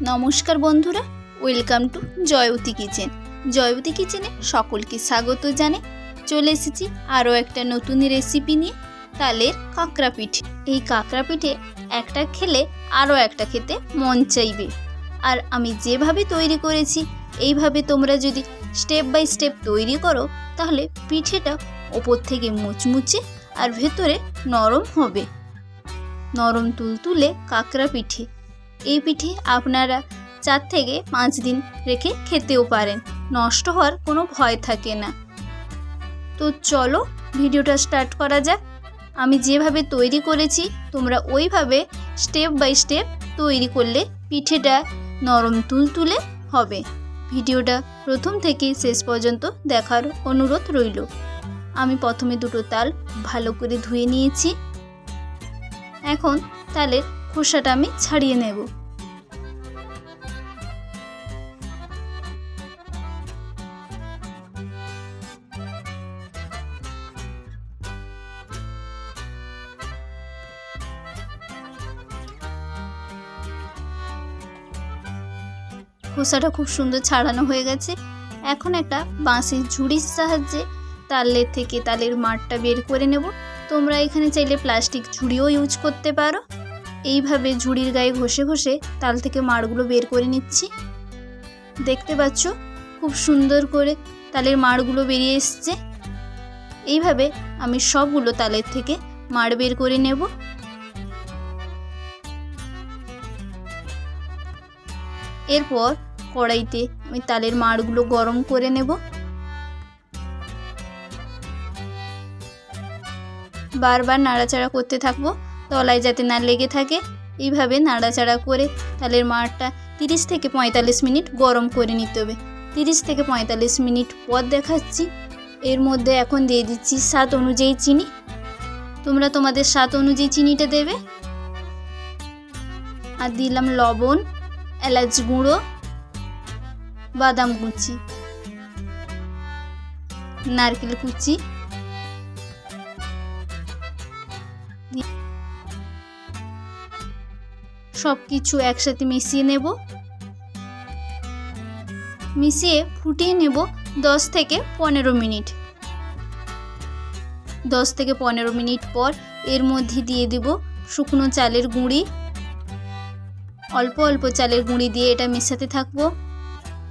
নমস্কার বন্ধুরা welcome to Jayati kitchen Jayati কিচেনে সকলকে স্বাগত জানে চলে এসেছি আরও একটা নতুন রেসিপি নিয়ে, তালের কাঁকড়া পিঠে। এই কাঁকড়া পিঠে একটা খেলে আরও একটা খেতে মন চাইবে। আর আমি যেভাবে তৈরি করেছি, এইভাবে তোমরা যদি স্টেপ বাই স্টেপ তৈরি করো, তাহলে পিঠেটা ওপর থেকে মুচমুচে আর ভেতরে নরম হবে। নরম তুলতুলে কাঁকড়া পিঠে এই পিঠে আপনারা চার থেকে পাঁচ দিন রেখে খেতেও পারেন। নষ্ট হওয়ার কোনো ভয় থাকে না। তো চলো ভিডিওটা স্টার্ট করা যাক। আমি যেভাবে তৈরি করেছি, তোমরা ওইভাবে স্টেপ বাই স্টেপ তৈরি করলে পিঠেটা নরম তুলতুলে হবে। ভিডিওটা প্রথম থেকে শেষ পর্যন্ত দেখার অনুরোধ রইল। আমি প্রথমে দুটো তাল ভালো করে ধুয়ে নিয়েছি। এখন তালের খোসাটা আমি ছাড়িয়ে নেব। খোসাটা খুব সুন্দর ছাড়ানো হয়ে গেছে। এখন একটা বাঁশের ঝুড়ির সাহায্যে তালের থেকে তালের মাঠটা বের করে নেব। তোমরা এখানে চাইলে প্লাস্টিক ঝুড়িও ইউজ করতে পারো। এইভাবে ঝুড়ির গায়ে ঘষে ঘষে তাল থেকে মাড়গুলো বের করে নিচ্ছি। দেখতে পাচ্ছ? খুব সুন্দর করে তালের মাড়গুলো বেরিয়ে এসছে। এইভাবে আমি সবগুলো তালের থেকে মাড় বের করে নেব। এরপর কড়াইতে আমি তালের মাড়গুলো গরম করে নেব। বারবার নাড়াচাড়া করতে থাকব। তলায় যাতে না লেগে থাকে, এইভাবে নাড়াচাড়া করে তালের মাড়টা তিরিশ থেকে পঁয়তাল্লিশ মিনিট গরম করে নিতে হবে। তিরিশ থেকে পঁয়তাল্লিশ মিনিট পর দেখাচ্ছি। এর মধ্যে এখন দিয়ে দিচ্ছি স্বাদ অনুযায়ী চিনি। তোমরা তোমাদের স্বাদ অনুযায়ী চিনিটা দেবে। আর দিলাম লবণ, এলাচ গুঁড়ো, বাদাম কুচি, নারকেল কুচি। সব কিছু একসাথে মিশিয়ে নেব। মিশিয়ে ফুটিয়ে নেব দশ থেকে পনেরো মিনিট। দশ থেকে পনেরো মিনিট পর এর মধ্যে দিয়ে দেব শুকনো চালের গুঁড়ি। অল্প অল্প চালের গুঁড়ি দিয়ে এটা মেশাতে থাকব।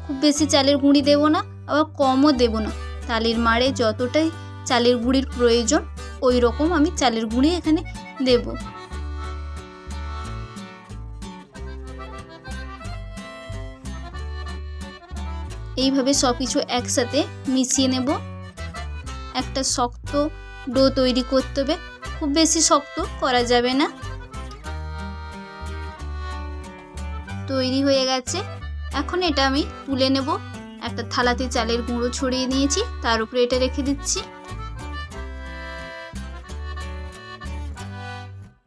খুব বেশি চালের গুঁড়ি দেবো না, আবার কমও দেবো না। তালের মাড়ে যতটাই চালের গুঁড়ির প্রয়োজন ওই রকম আমি চালের গুঁড়ি এখানে দেব। এইভাবে সব কিছু একসাথে মিশিয়ে নেব। একটা শক্ত ডো তৈরি করতে হবে। খুব বেশি শক্ত করা যাবে না। তৈরি হয়ে গেছে। এখন এটা আমি তুলে নেব। একটা থালাতে চালের গুঁড়ো ছড়িয়ে নিয়েছি। তার উপরে এটা রেখে দিচ্ছি।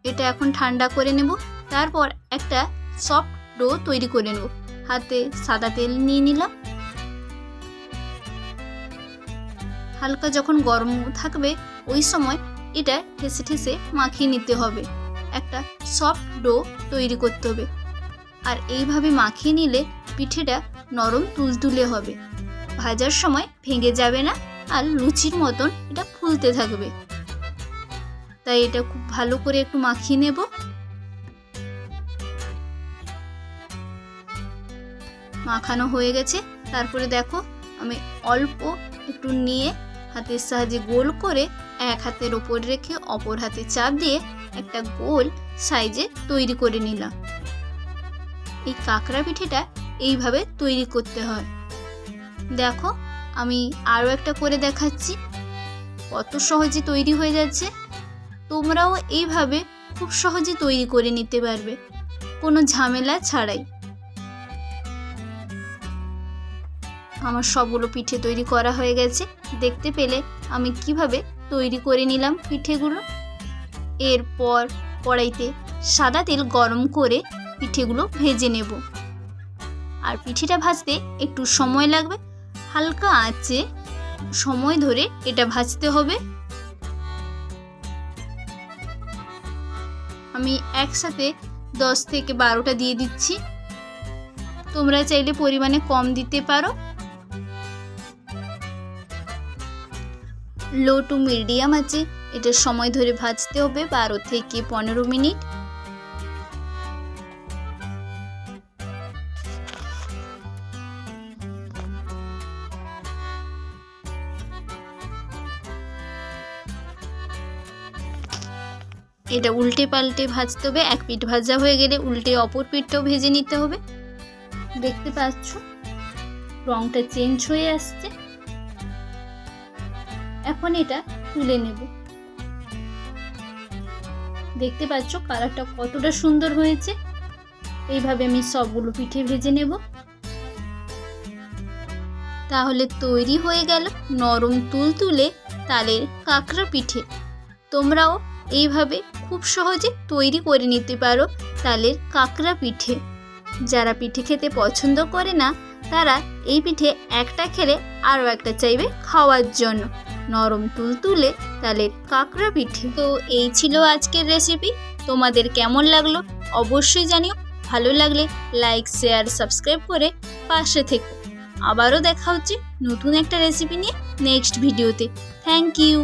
এটা এখন ঠান্ডা করে নেব। তারপর একটা সফট ডো তৈরি করে নেব। হাতে সাদা তেল নিয়ে নিলাম। হালকা যখন গরম থাকবে, ওই সময় এটা ঠেসে ঠেসে মাখিয়ে নিতে হবে। একটা সফট ডো তৈরি করতে হবে। আর এইভাবে মাখিয়ে নিলে পিঠেটা নরম তুলতুলে হবে। ভাজার সময় ভেঙে যাবে না আর লুচির মতন এটা ফুলতে থাকবে। তাই এটা খুব ভালো করে একটু মাখিয়ে নেব। মাখানো হয়ে গেছে। তারপরে দেখো আমি অল্প একটু নিয়ে হাতের সাহায্যে গোল করে এক হাতের ওপর রেখে অপর হাতে চাপ দিয়ে একটা গোল সাইজে তৈরি করে নিলাম। এই কাঁকড়া পিঠেটা এইভাবে তৈরি করতে হয়। দেখো, আমি আরও একটা করে দেখাচ্ছি। কত সহজে তৈরি হয়ে যাচ্ছে। তোমরাও এইভাবে খুব সহজে তৈরি করে নিতে পারবে। কোনো ঝামেলা ছাড়াই। আমার সবগুলো পিঠে তৈরি করা হয়ে গেছে। দেখতে পেলে আমি কীভাবে তৈরি করে নিলাম পিঠেগুলো। এরপর কড়াইতে সাদা তেল গরম করে পিঠেগুলো ভেজে নেব। আর পিঠেটা ভাজতে একটু সময় লাগবে। হালকা আঁচে সময় ধরে এটা ভাজতে হবে। আমি একসাথে দশ থেকে বারোটা দিয়ে দিচ্ছি। তোমরা চাইলে পরিমাণে কম দিতে পারো। লো টু মিডিয়াম আছে এটা সময় ধরে ভাজতে হবে, বারো থেকে পনেরো মিনিট। এটা উল্টে পাল্টে ভাজতে হবে, এক পিঠ ভাজা হয়ে গেলে উল্টে অপর পিঠটাও ভেজে নিতে হবে। দেখতে পাচ্ছ, রংটা চেঞ্জ হয়ে আসছে। এটা তুলে নেব। দেখতে পাচ্ছ কালারটা কতটা সুন্দর হয়েছে। এইভাবে আমি সবগুলো পিঠে ভেজে নেব। তাহলে তৈরি হয়ে গেল নরম তুল তুলে তালের কাঁকড়া পিঠে। তোমরাও এইভাবে খুব সহজে তৈরি করে নিতে পারো তালের কাঁকড়া পিঠে। যারা পিঠে খেতে পছন্দ করে না, তারা এই পিঠে একটা খেলে আরও একটা চাইবে খাওয়ার জন্য। নরম তুলতুলে তালের কাঁকড়া পিঠে। তো এই ছিল আজকের রেসিপি তোমাদের কেমন লাগল অবশ্যই জানিও। ভালো লাগলে লাইক শেয়ার সাবস্ক্রাইব করে পাশে থেকো। আবারও দেখা হচ্ছে নতুন একটা রেসিপি নিয়ে নেক্সট ভিডিওতে থ্যাংক ইউ